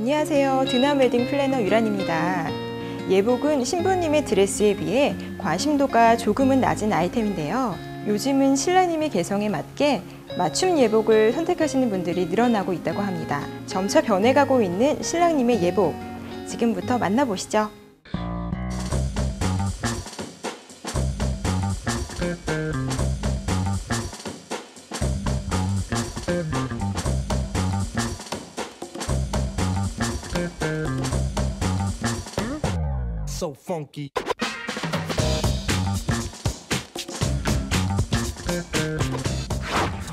안녕하세요. 드남 웨딩 플래너 유란입니다. 예복은 신부님의 드레스에 비해 관심도가 조금은 낮은 아이템인데요. 요즘은 신라님의 개성에 맞게 맞춤 예복을 선택하시는 분들이 늘어나고 있다고 합니다. 점차 변해가고 있는 신랑님의 예복. 지금부터 만나보시죠. So funky.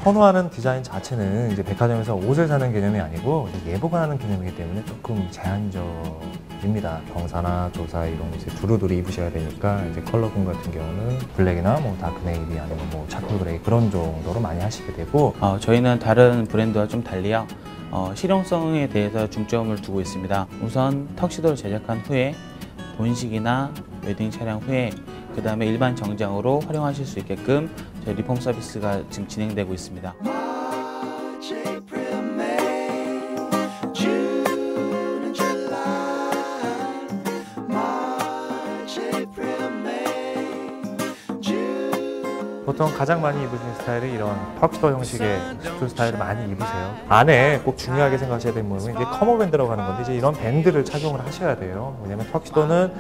선호하는 디자인 자체는 이제 백화점에서 옷을 사는 개념이 아니고 예복을 하는 개념이기 때문에 조금 제한적입니다. 병사나 도사 이런 거 이제 두루두루 입으셔야 되니까 이제 컬러군 같은 경우는 블랙이나 뭐 다크 네이비 아니면 뭐 차콜 그레이 그런 정도로 많이 하시게 되고 어, 저희는 다른 브랜드와 좀 달리요. 어, 실용성에 대해서 중점을 두고 있습니다. 우선 턱시도를 제작한 후에 본식이나 웨딩 촬영 후에 그 다음에 일반 정장으로 활용하실 수 있게끔 저희 리폼 서비스가 지금 진행되고 있습니다. 보통 가장 많이 입으시는 스타일이 이런 턱시도 형식의 수트 스타일을 많이 입으세요. 안에 꼭 중요하게 생각하셔야 되는 부분은 이제 커머 밴드라고 하는 건데 이제 이런 밴드를 착용을 하셔야 돼요. 왜냐면 턱시도는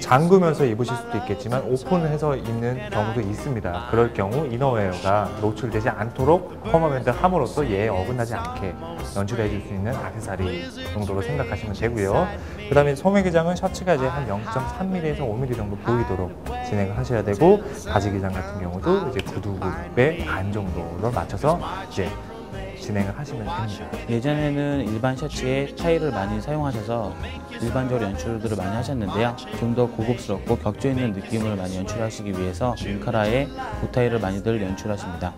잠그면서 입으실 수도 있겠지만 오픈을 해서 입는 경우도 있습니다. 그럴 경우 이너웨어가 노출되지 않도록 커머 밴드 함으로써 얘에 어긋나지 않게 연출해 줄 수 있는 액세서리 정도로 생각하시면 되고요. 그 다음에 소매 기장은 셔츠가 이제 한 0.3mm에서 5mm 정도 보이도록 진행을 하셔야 되고 바지 기장 같은 경우도 이제 구두 굽의 반 정도로 맞춰서 이제 진행을 하시면 됩니다. 예전에는 일반 셔츠에 타이를 많이 사용하셔서 일반적으로 연출들을 많이 하셨는데요. 좀 더 고급스럽고 격조 있는 느낌을 많이 연출하시기 위해서 윙카라에 보타이를 많이들 연출하십니다.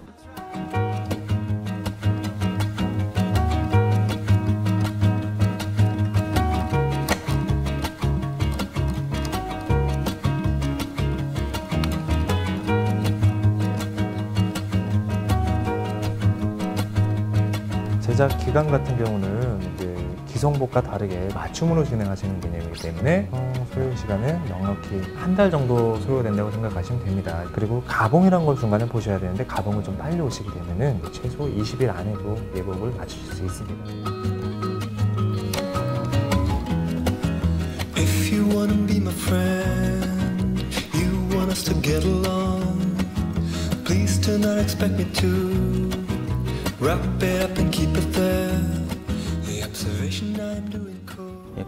제작 기간 같은 경우는 이제 기성복과 다르게 맞춤으로 진행하시는 개념이기 때문에 어, 소요 시간은 넉넉히 한 달 정도 소요된다고 생각하시면 됩니다. 그리고 가봉이란 걸 중간에 보셔야 되는데 가봉을 좀 빨리 오시게 되면은 최소 20일 안에도 예복을 맞추실 수 있습니다.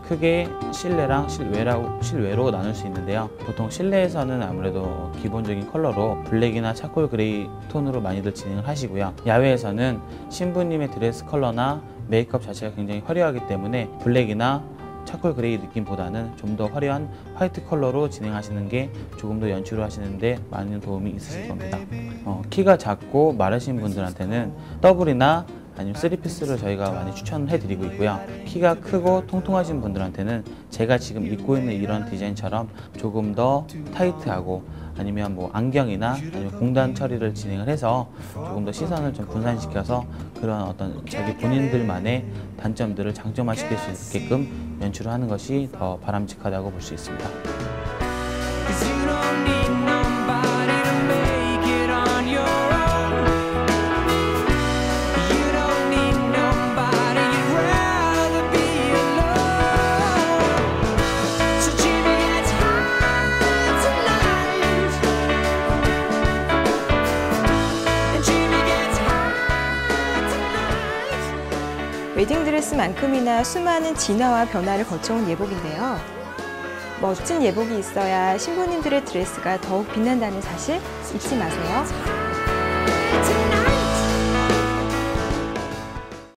크게 실내랑 실외라고, 실외로 나눌 수 있는데요. 보통 실내에서는 아무래도 기본적인 컬러로 블랙이나 차콜 그레이 톤으로 많이들 진행을 하시고요. 야외에서는 신부님의 드레스 컬러나 메이크업 자체가 굉장히 화려하기 때문에 블랙이나 차콜 그레이 느낌보다는 좀 더 화려한 화이트 컬러로 진행하시는 게 조금 더 연출을 하시는데 많은 도움이 있으실 겁니다. 어, 키가 작고 마르신 분들한테는 더블이나 아니면 쓰리피스를 저희가 많이 추천해 드리고 있고요. 키가 크고 통통하신 분들한테는 제가 지금 입고 있는 이런 디자인처럼 조금 더 타이트하고 아니면 뭐 안경이나 아니면 공단 처리를 진행을 해서 조금 더 시선을 좀 분산시켜서 그런 어떤 자기 본인들만의 단점들을 장점화시킬 수 있게끔 연출을 하는 것이 더 바람직하다고 볼 수 있습니다. 웨딩 드레스만큼이나 수많은 진화와 변화를 거쳐온 예복인데요. 멋진 예복이 있어야 신부님들의 드레스가 더욱 빛난다는 사실 잊지 마세요.